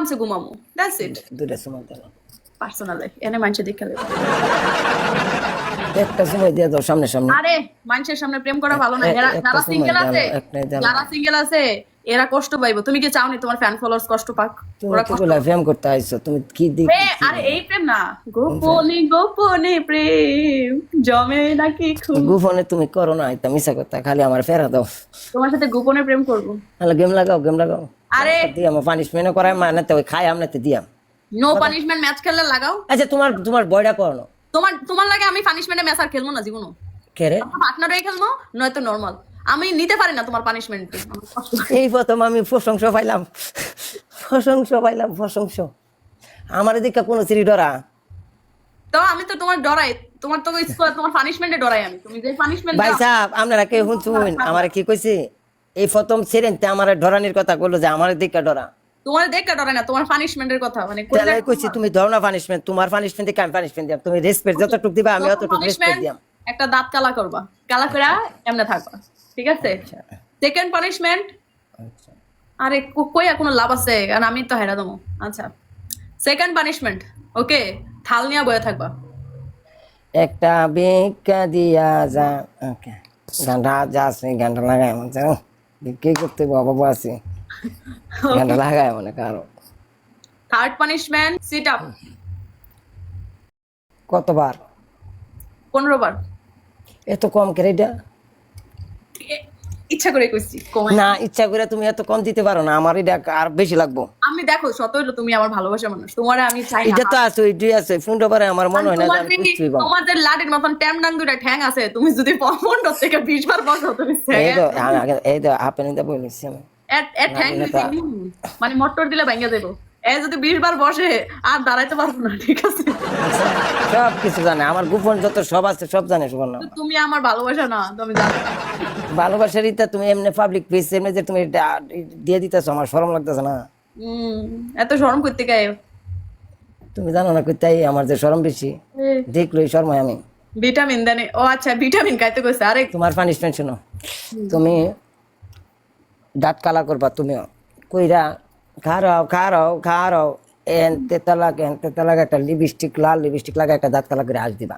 ಆರಾಮ್ಸೆ ಗುಮಾಮು that's it এনে মানুষের দেখে লইবো। একটা সময় দিয়ে দাও সামনে সামনে। আরে মানুষের সামনে প্রেম করা ভালো না। এরা- যারা সিঙ্গেল আছে যারা সিঙ্গেল আছে এরা কষ্ট পাইবো। তুমি কি চাওনি তোমার ফ্যান ফলোয়ার্স কষ্ট পাক? ওরা কষ্ট করতে আইছো? তুমি কি দিক আরে এই প্রেম না। গোপনে গোপনে প্রেম জমে নাকি গুফনে তুমি করো না এটা মিশা কথা খালি আমার ফেরা দাও। তোমার সাথে গোপনে প্রেম করব। তাহলে গেম লাগাও গেম লাগাও। আরে দিয়াম পানিশমেন্ট করায় মানে তো খাই আমনাতে দিয়াম নো পানিশমেন্ট ম্যাচ খেললে লাগাও। আচ্ছা তোমার তোমার বয়টা করো তোমার তোমার লাগে আমি পানিশমেন্টে ম্যাচ আর খেলব না জীবনও কে রে? পার্টনারই খেলব নয়তো নর্মাল আমি নিতে পারি না তোমার পানিশমেন্ট এই প্রথম আমি প্রশংসা পাইলাম। প্রশংসা পাইলাম প্রশংসা। আমার এদিকে কোনো সিঁড়ি ডরা? তো আমি তো তোমার ডরাই। তোমার তো তোমার পানিশমেন্টে ডরাই আমি। তুমি যে পানিশমেন্ট ভাই সাহেব আপনারা কে শুনছুন? আমার কি কইছে? এই প্রথম সিরেনতে আমার ডরানির কথা বলল যে আমার দিকে ডরা। তোমার দেখে না তোমার পানিশমেন্টের কথা মানে কইছি তুমি ধরো না পানিশমেন্ট তোমার পানিশমেন্ট থেকে আমি পানিশমেন্ট দিলাম তুমি রেসপেক্ট যতটুকু দিবা আমি অতটুকু রেসপেক্ট দিলাম একটা দাঁত কালা করবা কালা করে এমনে থাকবা ঠিক আছে? সেকেন্ড পানিশমেন্ট আচ্ছা। আরে কইয়া কোনো লাভ আছে? কারণ আমি তো হেরা দেবো। আচ্ছা। সেকেন্ড পানিশমেন্ট ওকে থাল নিয়ে বয়ে থাকবা। একটা ভিক্ষা দিয়া যা ওকে। গানটা যা আছে গানটা লাগাই করতে বাবা আছে। গানটা লাগাই মনে কারও থার্ড পানিশমেন্ট সিট আপ কতবার পনেরো বার এত কম করে এটা ইচ্ছা করে কইছি না ইচ্ছা করে তুমি এত কম দিতে পারো না আমার এটা আর বেশি লাগবো। আমি দেখো হইল তুমি আমার ভালোবাসার মানুষ তোমার আমি চাই এটা তো আছে ওইটাই আছে ফোনটা পারে আমার মনে হয় না তোমাদের লাডির মতন ট্যাম ডাং দুটা ঠ্যাং আছে তুমি যদি পনেরো থেকে বিশ বার বসো তুমি এই তো এই তো বলেছি আমি। মানে মটর দিলে ভেঙে দেবো। এ যদি বিশ বার বসে আর দাঁড়াইতে পারব না ঠিক আছে? সব কিছু জানে আমার গোপন যত সব আছে সব জানে সুবর্ণ। তুমি আমার ভালোবাসা না তুমি জানো ভালোবাসার ইতা তুমি এমনি পাবলিক প্লেস এমনি যে তুমি দিয়ে দিতেছো আমার শরম লাগতেছে না। এত শরম করতে গায়ে তুমি জানো না তাই আমার যে শরম বেশি। দেখলোই শর্মাই আমি। ভিটামিন দেনে ও আচ্ছা ভিটামিন খাইতে কইছে আরে। তোমার পানিশমেন্ট শুনো। তুমি দাঁত কালা করবা তুমিও। কইরা খারাও খারাও খারাও। এন তেতালাক এন তেতালাক একটা লিপস্টিক লাল লিপস্টিক লাগা একটা দাঁত কালা করে হাস দিবা।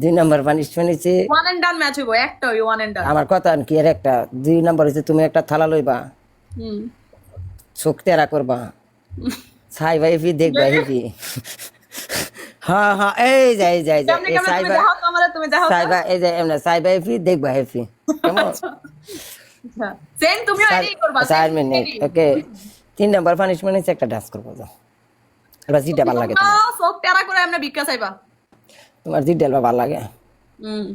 দুই নম্বর পানিশমেন্ট হচ্ছে ওয়ান এন্ড ডান ম্যাচ হইব একটা ওই ওয়ান এন্ড ডান আমার কথা কি এর একটা। দুই নম্বর হচ্ছে তুমি একটা থালা লইবা। হুম। চোখ তেরা করবা। ছাই ভাই ফি দেখবা হিপি হ্যাঁ হ্যাঁ এই যাই এই যাই এই এই যে এমনি ছাই ভাই ফি দেখবা হেপি কেমন? সেম তুমি এটাই করবা মিনিট ওকে তিন নাম্বার পানিশমেন্ট হচ্ছে একটা ডান্স করব তো এবার যেটা ভালো লাগে সব টেরা করে আমরা ভিক্ষা চাইবা। তোমার যেটা ভালো লাগে। হুম।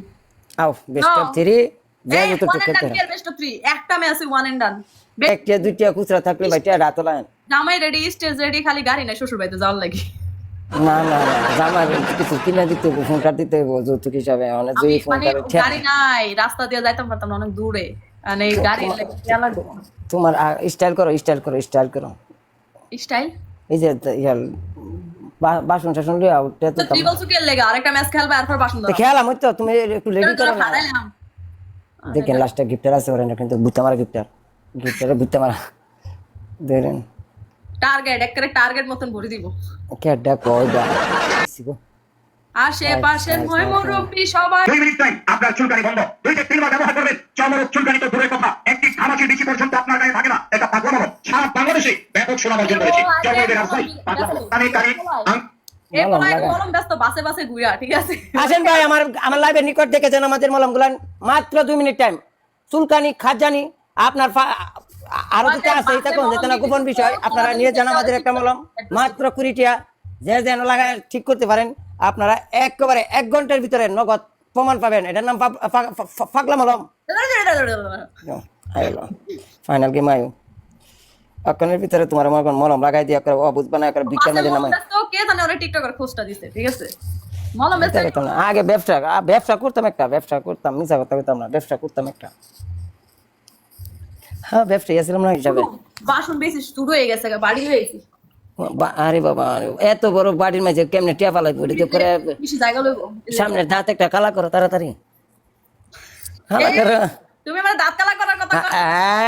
আও বেস্ট অফ থ্রি যে এই যত ওয়ান টুকে এন্ড ডান কি বেস্ট অফ 3 একটা ম্যাচ ওয়ান এন্ড ডান একটা দুইটা খুচরা থাকলে ভাইটা রাত লাইন জামাই রেডি স্টেজ রেডি খালি গাড়ি নাই শ্বশুর বাড়িতে যাওয়ার লাগি। না না না জামা কিছু কিনে দিতে হইব ফোন কাট দিতে হইব যৌতুক হিসাবে অনেক দুই মানে গাড়ি নাই রাস্তা দিয়ে যাইতাম পারতাম অনেক দূরে। মানে গাড়ি লাগে লাগবে? তোমার স্টাইল করো স্টাইল করো স্টাইল করো। স্টাইল? এই যে বাসন টাসন লিয়া উঠতে তো তো ত্রিবল সুকের লেগে আরেকটা ম্যাচ খেলবে এরপর বাসন দাও খেয়ালাম ওই তো তুমি একটু রেডি করো না। দেখেন লাস্টে গিফটার আছে ওরা কিন্তু বুঝতে মারা গিফটার গিফটারে বুঝতে মারা। দেখেন টার্গেট একবারে টার্গেট মতন ভরে দিব। ক্যাডটা কই দা আশেপাশে মই মুরব্বি সবাই দুই মিনিট টাইম আপনার চুলকানি বন্ধ। দুই থেকে তিনবার ব্যবহার করবেন। চমরক চুলকানি তো দূরের কথা। একটি ঘামাচি ডিসি পর্যন্ত আপনার গায়ে থাকে না। এটা পাগল সারা বাংলাদেশে ব্যাপক সুনাম অর্জন করেছে। রাস্তায় কানে কানে আং- এ মলম বলাই লাগা। মলম ব্যস্ত বাসে বাসে ঘুরা ঠিক আছে? আসেন ভাই আমার আমার লাইভের নিকট দেখেছেন আমাদের মলম গুলান মাত্র দুই মিনিট টাইম চুলকানি খাজানি আপনার আরও যেটা আছে এটা কোন যেটা না গোপন বিষয়। আপনারা নিয়ে যান আমাদের একটা মলম। মাত্র কুড়িটিয়া যে যেন লাগায় ঠিক করতে পারেন। আপনারা একেবারে এক ঘণ্টার ভিতরে নগদ প্রমাণ পাবেন। এটার নাম পাব- ফা- ফা- ফা- পাগলা মলম ফাইনাল গেম আয়ু। অক্ষণের ভিতরে তোমার মনে মলম লাগাই দিয়ে করে অবুঝ বানায় করে বিজ্ঞান বাসে মাঝে নামাই কে জানে ওরা টিকটকের খোঁজটা দিছে ঠিক আছে। আগে ব্যবসা ব্যবসা করতাম একটা ব্যবসা করতাম মিশা কথা করতাম না ব্যবসা করতাম একটা। হ্যাঁ ব্যবসায়ী আসলাম না হিসাবে। বাসন বেশি শুরু হয়ে গেছে বাড়ি হয়ে গেছে। বা- আরে বাবা এত বড় বাড়ির মাঝে কেমনে টিয়া পালাই পড়ে? করে সামনের দাঁত একটা কালা করো তাড়াতাড়ি। কালা করো। তুমি আমার দাঁত কালা করার কথা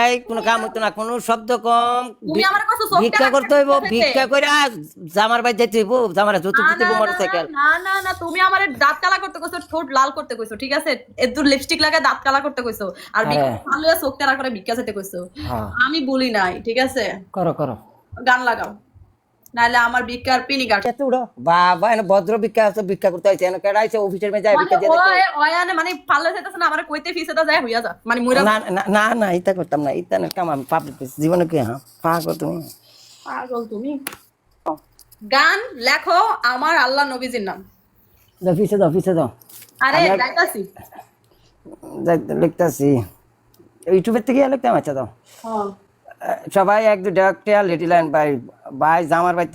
এই কোনো কাম হতো না কোনো শব্দ কম। তুমি আমার কাছে ভিক্ষা করতে হইব ভিক্ষা করে জামার বাই যেতে হইব জামার যত না, দিতে হইব মোটরসাইকেল। না না না তুমি আমার দাঁত কালা করতে কইছো ঠোঁট লাল করতে কইছো ঠিক আছে? লিপস্টিক লাগায় দাঁত কালা করতে কইছো আর হ্যাঁ। ভালো চোখ টারা করে ভিক্ষা যেতে কইছো। হ্যাঁ। আমি বলি নাই ঠিক আছে? করো করো। গান লাগাও। নাহলে আমার ভিক্ষার পিনি কাট এত উড়ো বাবা এনে ভদ্র ভিক্ষা আছে ভিক্ষা করতে আইছে। এনে কেডা আইছে? অফিসের যায় ভিক্ষা দিয়ে দিতে। ওয়ানে মানে পাল্লা যেতেছে না আমার কইতে ফিসে তো যায় হইয়া যা। মানে মুইরা না না না ইতা করতাম না ইতা না কাম আমি পাবলিক জীবনে কি হ্যাঁ? পাগল তুমি। পাগল তুমি। গান লেখো আমার আল্লাহ নবীজির নাম। পিছে দাও পিছে দাও আরে যাইতাছি। লিখতাছি। ইউটিউবের থেকে লিখতাম আচ্ছা দাও। হ্যাঁ। সবাই এক দু ডাক্তার লিটিল লাইন ভাই ভাই জামার ভাই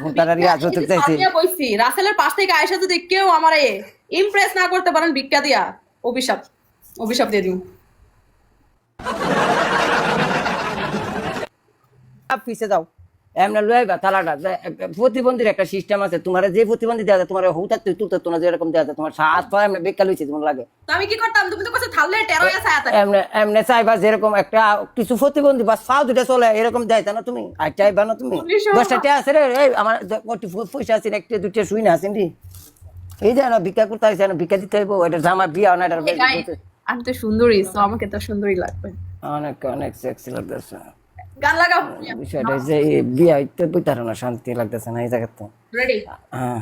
ফুটারারি আছো তো চাইছি আমি কইছি রাসেলের পাশ থেকে আয়সা যদি কেউ আমারে ইমপ্রেস না করতে পারেন ভিক্ষা দিয়া অভিশাপ অভিশাপ দিয়ে দিন পিছে দাও এমনি লইবা তালাটা যে- প্রতিবন্ধীর একটা সিস্টেম আছে তোমার যে প্রতিবন্ধী দেওয়া যায় তোমার হুতার তুই তুলতে তোমার যেরকম দেওয়া যায় তোমার সাত পর এমনি বেকার লইছে তোমার লাগে। তো আমি কি করতাম? তুমি তো কইছো থাললে টেরো এমনি এমনি চাইবা যেরকম একটা কিছু প্রতিবন্ধী বা সাউ দুটা চলে এরকম যাইতা না তুমি? আর চাইবা না তুমি? দশটা টিয়া আছে রে এই আমার পয়সা আছে একটা দুটা শুই না আছেন রে এই যে না ভিক্ষা করতে আসছে না ভিক্ষা দিতে হইব এটা জামা বিয়া না এটা আমি তো সুন্দরী তো আমাকে তো সুন্দরী লাগবে। অনেক অনেক সেক্সি লাগতেছে। গান লাগাও বিষয়টা যে বিয়া হইতে না শান্তি লাগতেছে না এই জায়গাতে। রেডি হ্যাঁ।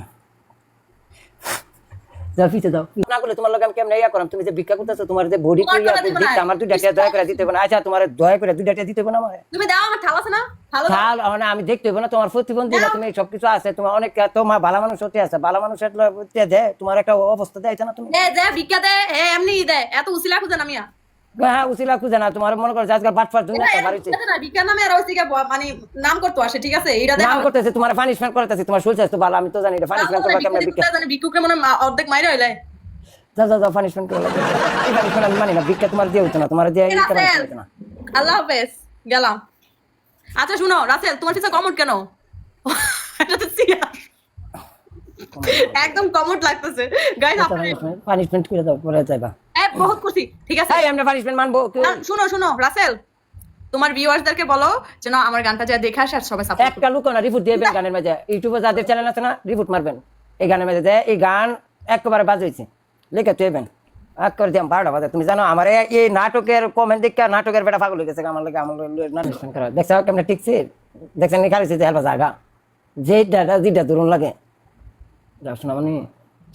যাও পিছে দাও না করলে তোমার লগে আমি কেমন ইয়া করাম তুমি যে ভিক্ষা করতেছো তোমার যে বডি তোমার করিয়া কথা দিবো না। দিতে আমার দুইটা টিয়া দয়া করে দিতে হবে না। আচ্ছা তোমার দয়া করে দুইটা টিয়া দিতে না আমার তুমি দাও আমার থাল আছে না ভালো দাও। আমি দেখতে হইব না তোমার প্রতিবন্ধী না তুমি সবকিছু আছে তোমার অনেক তোমার ভালো মানুষ হতে আছে ভালো মানুষ দেয় তোমার একটা অবস্থা দেয় না তুমি? দে দে ভিক্ষা দে। এ এমনি দে এত উসিলা খুঁজে না মিয়া। হ্যাঁ উচিলা খুঁজে না তোমার মনে করো আজকাল বাটফার নামে আর মানে নাম করতে আসে ঠিক আছে? এটা নাম করতেছে তোমার পানিশমেন্ট করতেছে তোমার ভালো আমি তো জানি এটা পানিশমেন্ট করবা কেমন ভিক্ষা ভিক্ষুকে মনে অর্ধেক মাইরে হইলে। যাও যাও যাও পানিশমেন্ট করো। এই পানিশমেন্ট আমি মানি না ভিক্ষা তোমার দিয়ে হতো না তোমার দিয়ে না। আল্লাহ হাফেজ গেলাম। আচ্ছা শুনো রাসেল তোমার কমট কেন এটা তো চেয়ার। একদম কমট লাগতেছে। গাইস আপনি পানিশমেন্ট করে দাও পরে যাইবা। এ বহুত খুশি ঠিক আছে। এই আমরা পানিশমেন্ট মানবো শুনো শুনো রাসেল তোমার ভিউয়ার্সদেরকে বলো যেন আমার গানটা যা দেখে আসে আর সবাই সাপোর্ট একটা লোক না রিপোর্ট দিবেন গানের মাঝে। ইউটিউবে যাদের চ্যানেল আছে না রিপোর্ট মারবেন। এই গানের মাঝে যে এই গান একেবারে বাজ হয়েছে লিখে তুইবেন। এক করে দিয়াম বারোটা বাজে। তুমি জানো আমার এই- নাটকের কমেন্ট দেখে নাটকের বেটা পাগল হয়ে গেছে আমার লাগে আমার নাটক করা দেখছ কেমন টিকছে? দেখছেন খালি হেলবা জায়গা যেটা যেটা ধরুন লাগে। যাও শোনামনি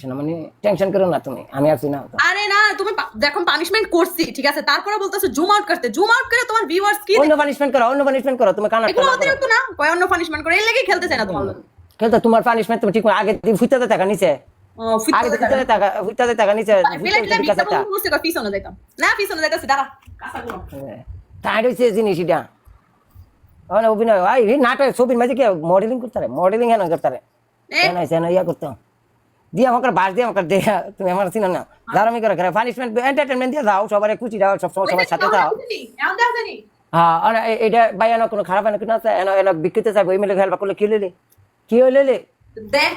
শোনামনি টেনশন করো না তুমি আমি আছি না। আরে না তুমি দেখো পানিশমেন্ট করছি ঠিক আছে? তারপরে বলতেছো জুম আউট করতে জুম আউট করে তোমার ভিউয়ার্স কি? অন্য পানিশমেন্ট করো অন্য পানিশমেন্ট করো তুমি কানা এগুলো অতিরিক্ত না কয় অন্য পানিশমেন্ট করে এই লেগে খেলতে চাই না তোমার। খেলতে তোমার পানিশমেন্ট তুমি ঠিক আগে ফুটাতে থাকা নিচে। আগে ফুটাতে থাকা ফুটাতে থাকা নিচে। পিছনে যাইতাম। না পিছনে যাইতাছি দাঁড়া। তাই রয়েছে জিনিস এটা। অভিনয় নাটক ছবির মাঝে কি মডেলিং করতে মডেলিং হেন করতে হেন হেন ইয়া করতাম দিয়ে আমাকে বাস দিয়ে আমাকে দেখা তুমি আমার চিনো না। জারামি করে করে পানিশমেন্ট এন্টারটেনমেন্ট দিয়ে দাও সবার খুশি দাও সব সময় সবার সাথে দাও? হ্যাঁ আর এটা ভাই এনে কোনো খারাপ এনে কোনো আছে? এনে এনে বিক্রিতে চাইব এই খেলবা করলে কি লইলে কি হইলে দেখ।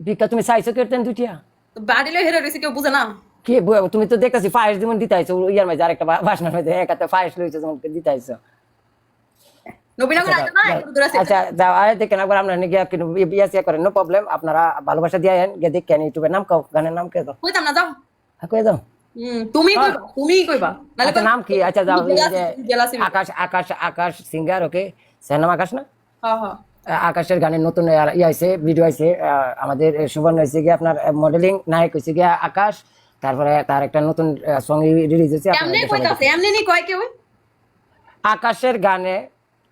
ভিক্ষা তুমি চাইছো কেটেন দুটিয়া তো বাড়িলে হেরে রয়েছে কেউ বুঝে না। কি বউ, তুমি তো দেখতেছি ফাইস যেমন দিতে আইছো ইয়ার মাঝে আরেকটা বা- বাসনার মাঝে একাতে ফাইস লইছো যেমন দিতে আইছো নবীনগর আইতো না একটু দূরে আছে। আচ্ছা যাও আয় দেখেন একবার আপনারা গিয়ে কিন্তু বিয়া সিয়া করেন নো প্রবলেম আপনারা ভালোবাসা দিয়ে আইন গিয়ে দেখেন ইউটিউবের নাম কাও গানের নাম কে দাও। কইতাম না যাও। হ্যাঁ, কয়ে দাও। হুম, তুমি কইবা তুমি কইবা। নালে আচ্ছা নাম কি? আচ্ছা যাও এই যে jealousy Akash Akash Akash singer okay? Sir নাম আকাশ না? হ্যাঁ হ্যাঁ। আহ, আকাশের গানের নতুন ই আইছে ভিডিও আইছে আমাদের সুবর্ণ হয়েছে গিয়ে আপনার মডেলিং নায়ক হয়েছে গিয়ে আকাশ তারপরে তার একটা নতুন সং রিলিজ হয়েছে আকাশের গানে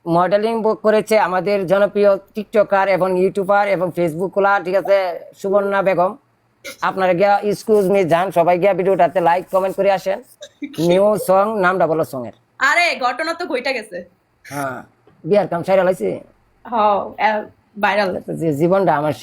মডেলিং করেছে আমাদের জনপ্রিয় টিকটকার এবং ইউটিউবার এবং ফেসবুক খোলা ঠিক আছে সুবর্ণা বেগম। আপনারা গিয়া এক্সকিউজ মি যান সবাই গিয়া ভিডিওটাতে লাইক কমেন্ট করে আসেন। নিউ সং নামটা বলো সং এর। আরে ঘটনা তো ঘইটা গেছে। হ্যাঁ বিয়ার কাম সাইরা লাইছে? হ ভাইরাল যে জীবনটা আমার।